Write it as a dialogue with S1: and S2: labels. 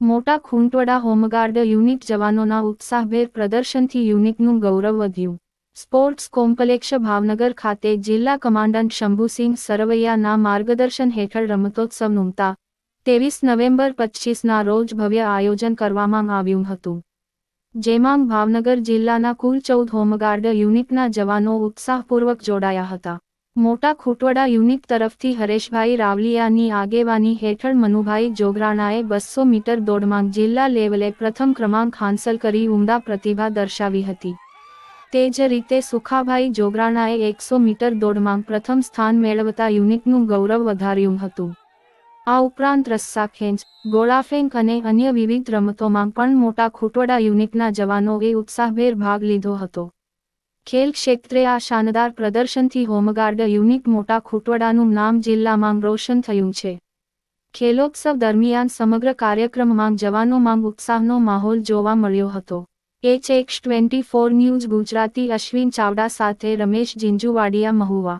S1: મોટા ખૂંટવડા home guard unit જવાનોના ઉત્સાહભેર પ્રદર્શનથી યુનિટનું ગૌરવ વધ્યું. સ્પોર્ટ્સ કોમ્પ્લેક્ષ ભાવનગર ખાતે જિલ્લા કમાન્ડન્ટ શંભુસિંહ સરવૈયાના માર્ગદર્શન હેઠળ રમતોત્સવ નુમતા ત્રેવીસ નવેમ્બર પચીસના રોજ ભવ્ય આયોજન કરવામાં આવ્યું હતું. જેમાં ભાવનગર જિલ્લાના કુલ ચૌદ હોમગાર્ડ યુનિટના જવાનો ઉત્સાહપૂર્વક જોડાયા હતા. મોટા ખૂટવડા યુનિટ તરફથી હરેશભાઈ રાવલિયાની આગેવાની હેઠળ મનુભાઈ જોગરાણાએ બસો મીટર દોડમાં જિલ્લા લેવલે પ્રથમ ક્રમાંક હાંસલ કરી ઉમદા પ્રતિભા દર્શાવી હતી. તે જ રીતે સુખાભાઈ જોગરાણાએ એકસો મીટર દોડમાં પ્રથમ સ્થાન મેળવતા યુનિટનું ગૌરવ વધાર્યું હતું. આ ઉપરાંત રસ્સા ખેંચ, ગોળાફેંક અને અન્ય વિવિધ રમતોમાં પણ મોટા ખૂટવડા યુનિટના જવાનોએ ઉત્સાહભેર ભાગ લીધો હતો. ખેલ ક્ષેત્રે આ શાનદાર પ્રદર્શનથી હોમગાર્ડ યુનિટ મોટા ખૂટવડાનું નામ જિલ્લામાં રોશન થયું છે. ખેલોત્સવ દરમિયાન સમગ્ર કાર્યક્રમમાં જવાનોમાં ઉત્સાહનો માહોલ જોવા મળ્યો હતો. H X twenty four news Gujarati Ashwin Chavda સાથે રમેશ જિંજુવાડિયા મહુવા.